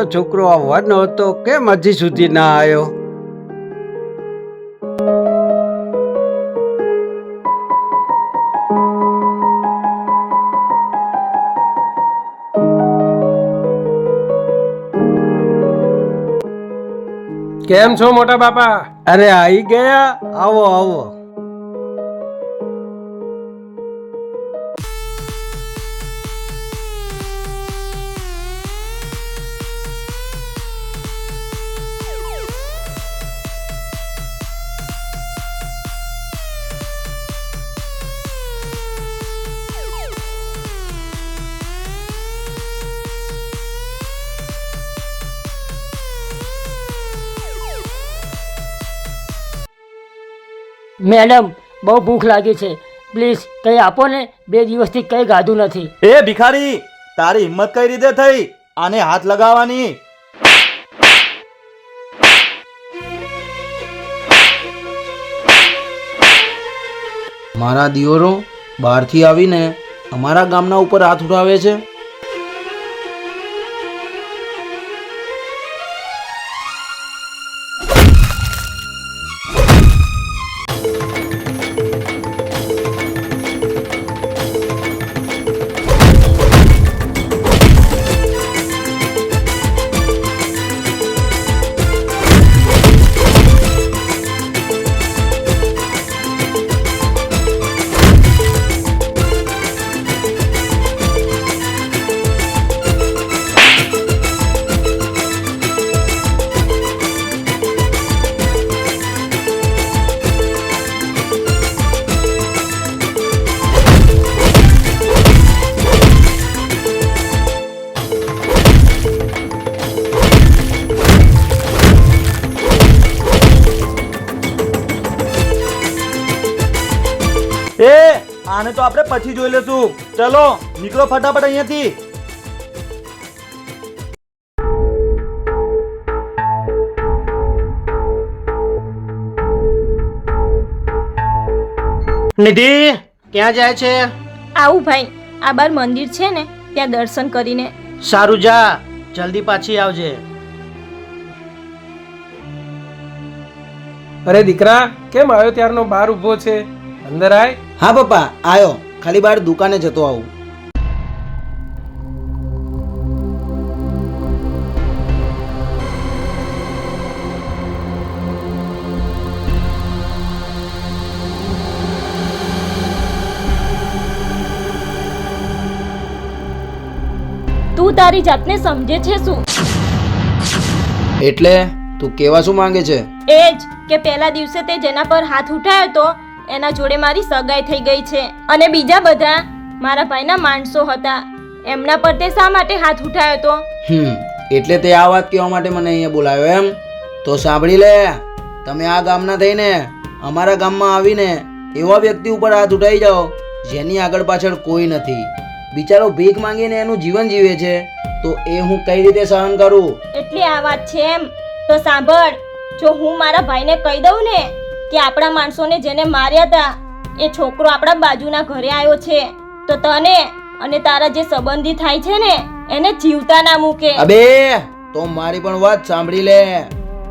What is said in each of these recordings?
ભાઈનો છોકરો આવવાનો હતો કેમ હજી સુધી ના આવ્યો? કેમ છો મોટા બાપા? અરે આવી ગયા? આવો આવો. મેડમ બહુ ભૂખ લાગી છે. પ્લીઝ કંઈ આપો ને બે દિવસથી કંઈ ગાધું નથી. એ ભિખારી તારી હિંમત કઈ રીતે થઈ? આને હાથ લગાવવાની. મારા દિયોરો બહારથી આવીને અમારા ગામના ઉપર હાથ ઉઠાવે છે. પછી જોઈ લેશું. ચલો નીકળો ફટાફટ અહીંયાથી. નિધિ ક્યાં જાય છે? આવું ભાઈ આ બાર મંદિર છે ને ત્યાં દર્શન કરીને. સારું જા જલ્દી પાછી આવજે. અરે દીકરા કેમ આવ્યો ત્યારનો બાર ઊભો છે? અંદર આય. હા પપ્પા આયો ખાલી બહાર દુકાને જતો આવું. તું તારી જાતને સમજે છે શું? એટલે તું કેવા શું માંગે છે? એ જ કે પહેલા દિવસે તે જેના પર હાથ ઉઠાયો તો એના જોડે મારી સગાઈ થઈ ગઈ છે. અને બીજા બધા મારા ભાઈના માણસો હતા. એમના પર તે શા માટે હાથ ઉઠાયો તો? હમ એટલે તે આ વાત કહેવા માટે મને અહીંયા બોલાવ્યો એમ. તો સાંભળી લે તમે આ ગામના થઈને અમારા ગામમાં આવીને એવા વ્યક્તિ ઉપર હાથ ઉઠાઈ જાઓ જેની આગળ પાછળ કોઈ નથી. બિચારો ભીખ માંગીને એનું જીવન જીવે છે તો એ હું કઈ રીતે સહન કરું? એટલી આ વાત છે એમ. તો સાંભળ જો હું મારા ભાઈને કહી દઉં ને કે આપણા માણસોને જેને માર્યા હતા એ છોકરો આપણા બાજુના ઘરે આવ્યો છે. તો તને અને તારા જે સંબંધી થાય છે ને, એને જીવતા ના મૂકે. અબે, તો મારી પણ વાત સાંભળી લે.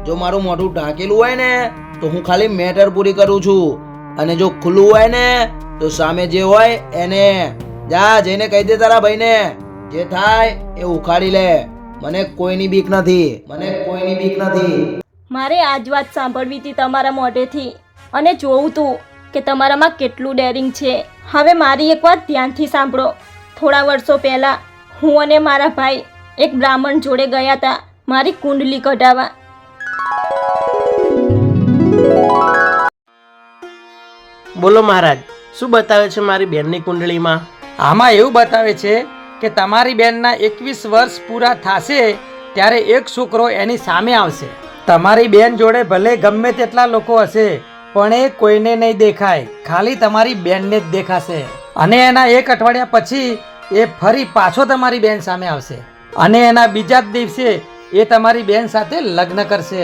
જો મારું મોઢું ઢાંકેલું હોય ને, તો હું ખાલી મેટર પૂરી કરું છું. અને જો ખુલ્લું હોય ને, તો સામે જે હોય, એને. જા, જઈને કહી દે તારા ભાઈને. જે થાય, એ ઉખાડી લે. મને કોઈની બીક નથી. મને કોઈની બીક નથી. મારે આ જ વાત સાંભળવી હતી તમારા મોઢેથી અને જોવું તું કે તમારામાં કેટલું ડેરિંગ છે. હવે મારી એક વાત ધ્યાનથી સાંભળો. થોડા વર્ષો પહેલાં હું અને મારા ભાઈ એક બ્રાહ્મણ જોડે ગયા હતા મારી કુંડલી કઢાવવા બોલો મહારાજ શું બતાવે છે મારી બેનની કુંડળીમાં? આમાં એવું બતાવે છે કે તમારી બેનના એકવીસ વર્ષ પૂરા થશે ત્યારે એક છોકરો એની સામે આવશે. તમારી બેન જોડે ભલે ગમે તેટલા લોકો હશે, પણ એ કોઈને નહીં દેખાય. ખાલી તમારી બેનને જ દેખાશે. અને એના એક અઠવાડિયા પછી એ ફરી પાછો તમારી બેન સામે આવશે. અને એના બીજા જ દિવસે એ તમારી બેન સાથે લગ્ન કરશે.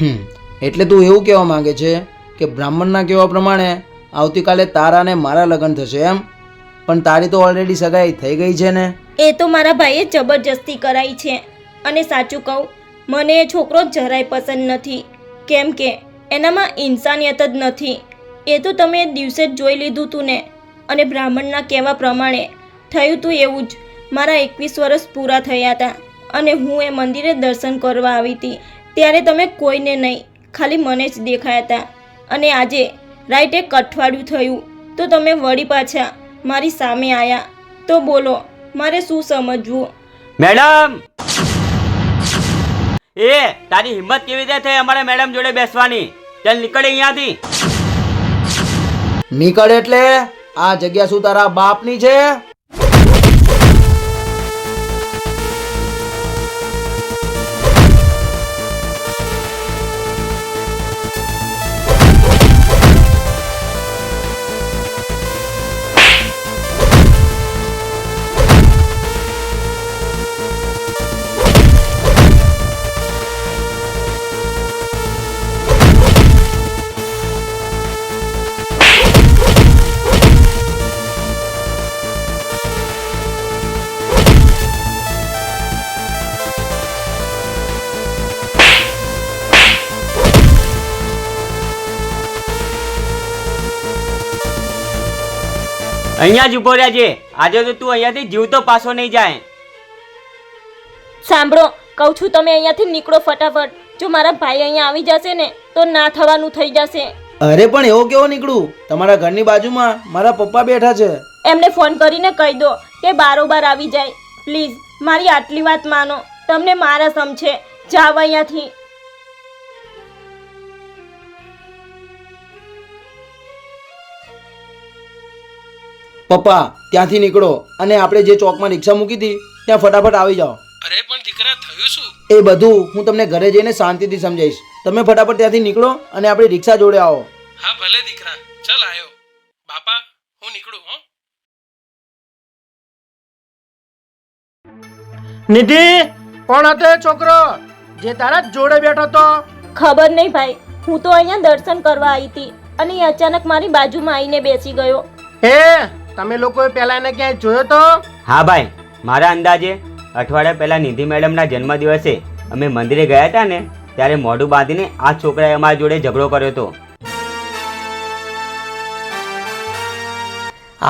હમ, એટલે તું એવું કહેવા માંગે છે કે બ્રાહ્મણના કહેવા પ્રમાણે આવતીકાલે તારા અને મારા લગ્ન થશે એમ? પણ તારી તો ઓલરેડી સગાઈ થઈ ગઈ છે ને. એ તો મારા ભાઈએ જબરજસ્તી કરાઈ છે. અને સાચું કહું, મને એ છોકરો જરાય પસંદ નથી. કેમ કે, એનામાં ઇન્સાનિયત જ નથી. એ તો તમે દિવસે જ જોઈ લીધું તું ને. અને બ્રાહ્મણના કહેવા પ્રમાણે, થયું તું એવું જ. મારા એકવીસ વર્ષ પૂરા થયા હતા. અને હું એ મંદિરે દર્શન કરવા આવી હતી. ત્યારે તમે કોઈને નહીં, ખાલી મને જ દેખાયા હતા. અને આજે, રાઈટ એક અઠવાડિયું થયું. તો તમે વળી પાછા મારી સામે આવ્યા તો બોલો મારે શું સમજવું? મેડમ! એ તારી હિંમત કેવી રીતે થઈ અમારે મેડમ જોડે બેસવાની? ચાલ નીકળે અહીંયાથી. નીકળ એટલે આ જગ્યા શું તારા બાપની છે? અહીંયા જ ઊભો રહેજે આજે તો તું અહીંયાથી જીવતો પાછો નહીં જાય. સાંભળો કહું છું તમે અહીંયાથી નીકળો ફટાફટ. જો મારા ભાઈ અહીંયા આવી જશે ને તો ના થવાનું થઈ જશે. અરે પણ એવો કેવો નીકળું? તમારા ઘરની બાજુમાં મારા પપ્પા બેઠા છે. એમને ફોન કરીને કહી દો કે બારોબાર આવી જાય. પ્લીઝ મારી આટલી વાત માનો. તમને મારા સમજે જાવ અહીંયાથી. પપ્પા ત્યાંથી નીકળો. અને આપણે જે ચોકમાં રિક્ષા મૂકી હતી ત્યાં ફટાફટ આવી જાઓ. અરે પણ દીકરા થયું શું? એ બધું હું તમને ઘરે જઈને શાંતિથી સમજાવીશ. તમે ફટાફટ ત્યાંથી નીકળો અને આપણી રિક્ષા જોડે આવો. હા ભલે દીકરા. ચાલ આયો. બાપા હું નીકળું હો. નિધિ કોણ હતો એ છોકરો? જે તારા જોડે બેઠો તો ખબર નહીં ભાઈ. હું તો અહીંયા દર્શન કરવા આવી હતી અને એ અચાનક મારી બાજુમાં આવીને બેસી ગયો. હે? તમે લોકોએ પહેલા એને ક્યાંય જોયો તો? હા ભાઈ મારા અંદાજે અઠવાડિયા પહેલા નિધિ મેડમના જન્મદિવસે અમે મંદિરે ગયા હતા ને ત્યારે મોઢું બાંધીને આ છોકરાએ અમારા જોડે ઝઘડો કર્યો હતો.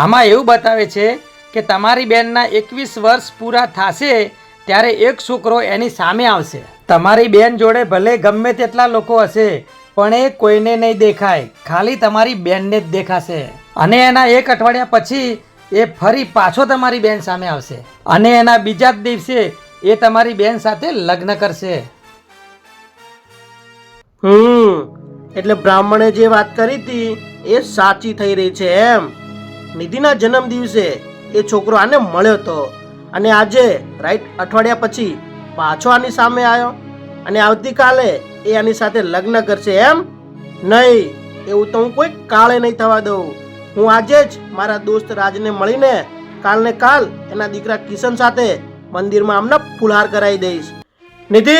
આમાં એવું બતાવે છે કે તમારી બેનના એકવીસ વર્ષ પૂરા થશે ત્યારે એક છોકરો એની સામે આવશે. તમારી બેન જોડે ભલે ગમે તેટલા લોકો હશે પણ એ કોઈને નહીં દેખાય. ખાલી તમારી બેનને જ દેખાશે. અને એના એક અઠવાડિયા પછી એ ફરી પાછો તમારી બેન સામે આવશે. અને એના બીજા જ દિવસે એ તમારી બેન સાથે લગ્ન કરશે. હમ, એટલે બ્રાહ્મણે જે વાત કરી હતી એ સાચી થઈ રહી છે એમ. નિધિના જન્મ દિવસે એ છોકરો આને મળ્યો હતો અને આજે રાઈટ અઠવાડિયા પછી પાછો આની સામે આવ્યો અને આવતીકાલે એ આની સાથે લગ્ન કરશે એમ? નહીં, એવું તો હું કોઈ કાળે નહીં થવા દઉં. હું આજે જ મારા દોસ્ત રાજને મળીને કાલને કાલ એના દીકરા કિશન સાથે મંદિરમાં આમને ફુલહાર કરાવી દઈશ. નિધિ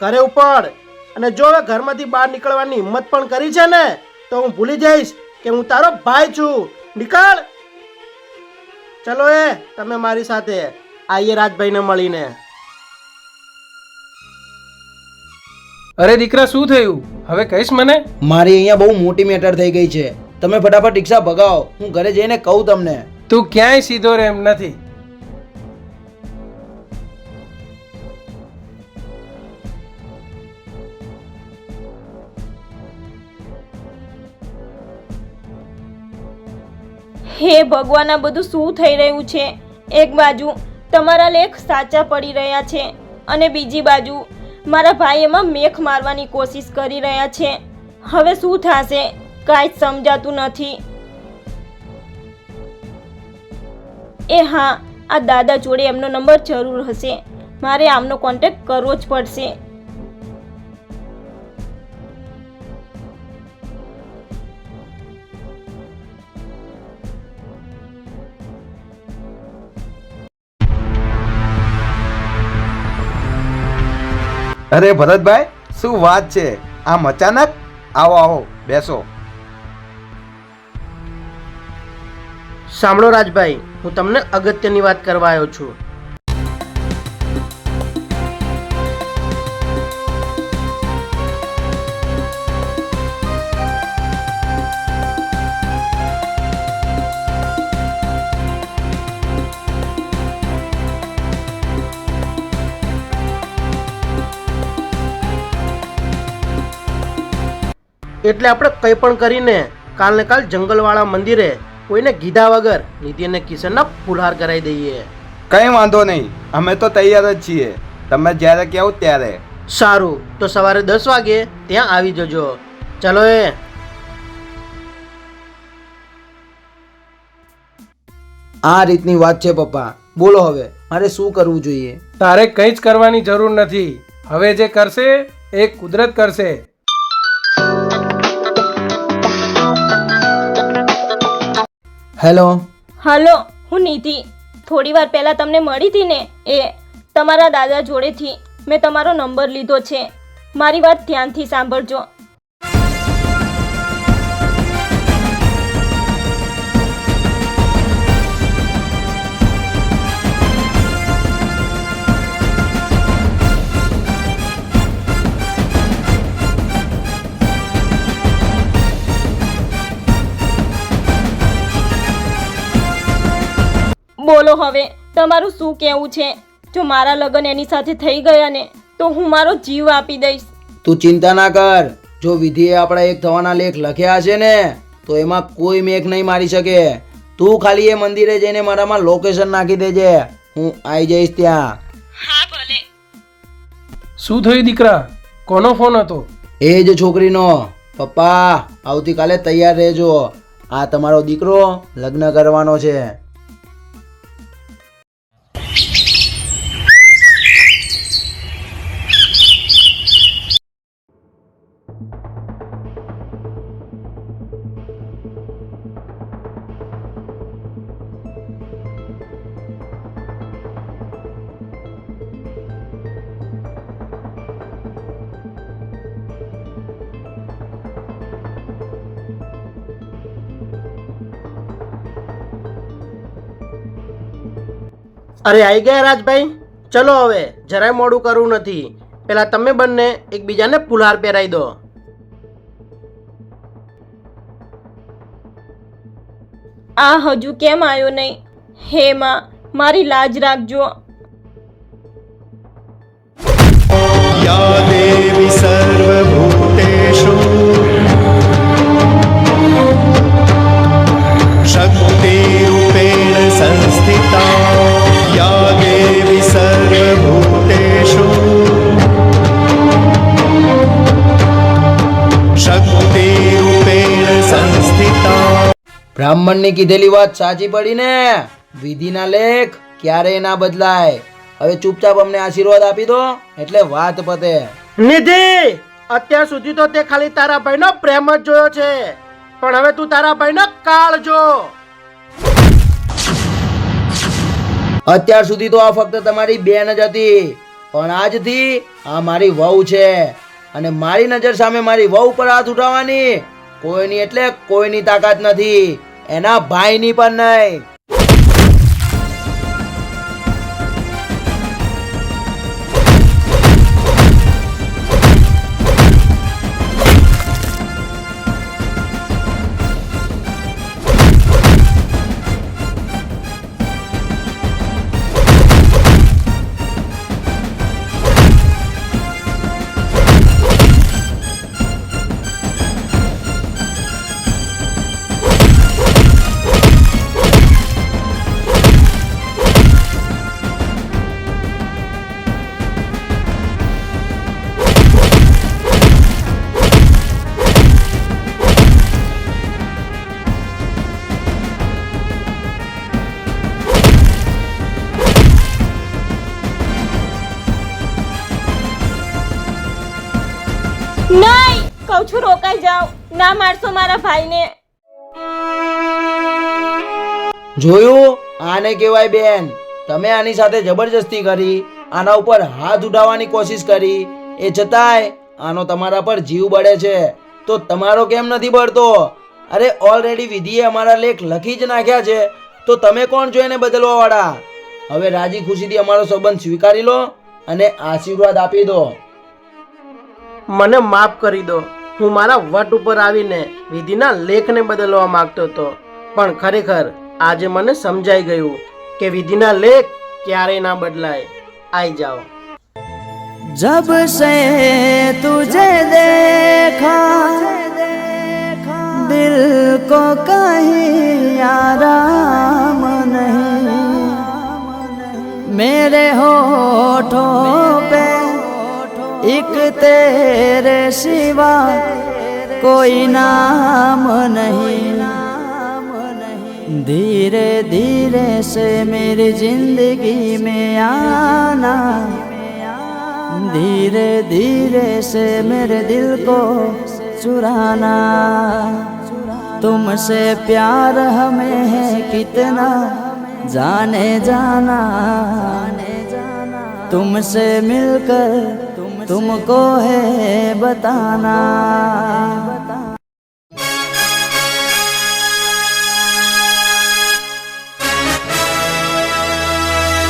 ઘરે ઉપર અને જો હવે ઘરમાંથી બહાર નીકળવાની હિંમત પણ કરી છે ને તો હું ભૂલી જઈશ કે હું તારો ભાઈ છું. નીકળ ચલો એ તમે મારી સાથે આઈએ રાજભાઈને મળીને. અરે દીકરા શું થયું? હવે કહીશ મને? મારી અહીંયા બહુ મોટી મેટર થઈ ગઈ છે. તમે ફટાફટ રિક્ષા ભગાવો. હું ઘરે જઈને કહું તમને. તું ક્યાંય સીધો રહે એમ નથી. હે ભગવાન આ બધું શું થઈ રહ્યું છે? એક બાજુ તમારા લેખ સાચા પડી રહ્યા છે અને બીજી બાજુ મારા ભાઈ એમાં મેખ મારવાની કોશિશ કરી રહ્યા છે. હવે શું થશે? કાંઈ સમજાતું નથી. એ હા, આ દાદા જોડે એમનો નંબર જરૂર હશે. મારે આમનો કોન્ટેક્ટ કરવો જ પડશે. અરે ભરતભાઈ, શું વાત છે? આમ અચાનક? આવો આવો, બેસો. સાંભળો રાજભાઈ, હું તમને અગત્યની વાત કરવા આવ્યો છું. એટલે આપણે કંઈ પણ કરીને કાલ ને કાલ જંગલવાળા મંદિરે કોઈને કીધા વગર નિધિ અને કિશનના ફુલહાર કરાવી દઈએ. કંઈ વાંધો નહીં. અમે તો તૈયાર જ છીએ. તમે જ્યારે કહેવું ત્યારે. સારું. તો સવારે દસ વાગે ત્યાં આવી જજો. ચલો એ. આ રીતની વાત છે પપ્પા. બોલો હવે મારે શું કરવું જોઈએ? તારે કંઈ જ કરવાની જરૂર નથી. હવે જે કરશે એ કુદરત કરશે. હેલો. હલો, હું નિધિ થોડી વાર પહેલાં તમને મળી હતી ને? એ, તમારા દાદા જોડેથી મેં તમારો નંબર લીધો છે. મારી વાત ધ્યાનથી સાંભળજો. બોલો હવે તમારું શું કહેવું છે? જો મારા લગ્ન એની સાથે થઈ ગયા ને તો હું મારો જીવ આપી દઈશ. તું ચિંતા ના કર. જો વિધિએ આપણા એક થવાના લેખ લખ્યા છે ને તો એમાં કોઈ મેઘ નહીં મારી શકે. તું ખાલી એ મંદિરે જઈને મારામાં લોકેશન નાખી દેજે. હું આવી જઈશ ત્યાં. હા ભલે. શું થયું દીકરા? કોનો ફોન હતો? એ જ છોકરીનો. પપ્પા આવતીકાલે તૈયાર રહેજો. આ તમારો દીકરો લગ્ન કરવાનો છે. અરે આવી ગયા રાજભાઈ? ચલો હવે જરાય મોડું કરવું નથી. પેલા તમે બંને એકબીજાને ફુલહાર પહેરાવી દો. આ હજુ કેમ આવ્યો નહીં? હે માં મારી લાજ રાખજો. या બ્રાહ્મણની કીધેલી વાત સાચી પડી ને વિધિના લેખ ક્યારેય ના બદલાય. હવે ચૂપચાપ અમને આશીર્વાદ આપી દો એટલે વાત પતે. નિધિ અત્યાર સુધી તો તે ખાલી તારા ભાઈનો પ્રેમ જ જોયો છે. પણ હવે તું તારા ભાઈનો કાળ જો. અત્યાર સુધી તો આ ફક્ત તમારી બેન જ હતી. પણ આજથી આ મારી વહુ છે. અને મારી નજર સામે મારી વહુ પર હાથ ઉઠાવવાની કોઈની એટલે કોઈની તાકાત નથી. એના ભાઈની પણ નહીં. મારશો મારા ભાઈને? જોયું? આને કહેવાય બેન તમે આની સાથે જબરજસ્તી કરી આના ઉપર હાથ ઉઠાવવાની કોશિશ કરી. એ છતાંય આનો તમારા પર જીવ બળે છે. તો તમારો કેમ નથી બળતો? અરે ઓલરેડી વિધિએ અમારા લેખ લખી જ નાખ્યા છે. તો તમે કોણ છો એને બદલવા વાળા? હવે રાજી ખુશીથી અમારો સંબંધ સ્વીકારી લો અને આશીર્વાદ આપી દો. મને માફ કરી દો. હું મારા વટ ઉપર આવીને વિધિના લેખને બદલવા માંગતો હતો. પણ ખરેખર આજે મને સમજાઈ ગયું કે વિધિના લેખ ક્યારેય ના બદલાય. આઈ જાઓ. જબ સે તુજે દેખા, દિલ કો કહી આરામ નહીં. મેરે હોઠો પે एक तेरे सिवा कोई नाम नहीं। धीरे धीरे से मेरी ज़िंदगी में आना। धीरे धीरे से मेरे दिल को चुराना। तुमसे प्यार हमें है कितना, जाने जाना। तुमसे मिलकर तुमको है बताना